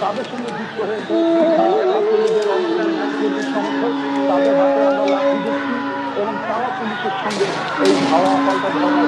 তাদের সঙ্গে যুক্ত কর্মী সমর্থক তাদের হাতে আমরা এবং তারা পুলিশের সঙ্গে এই হাওয়া পাল্টা ধর্মের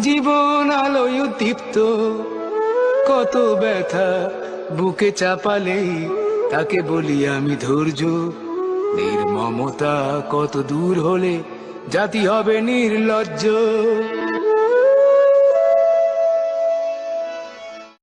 জীবন আলোয় উদ্দীপ্ত। কত ব্যথা বুকে চাপালেই তাকে বলি আমি ধৈর্য। নির্মমতা কত দূর হলে, জাতি হবে নির্লজ্জ।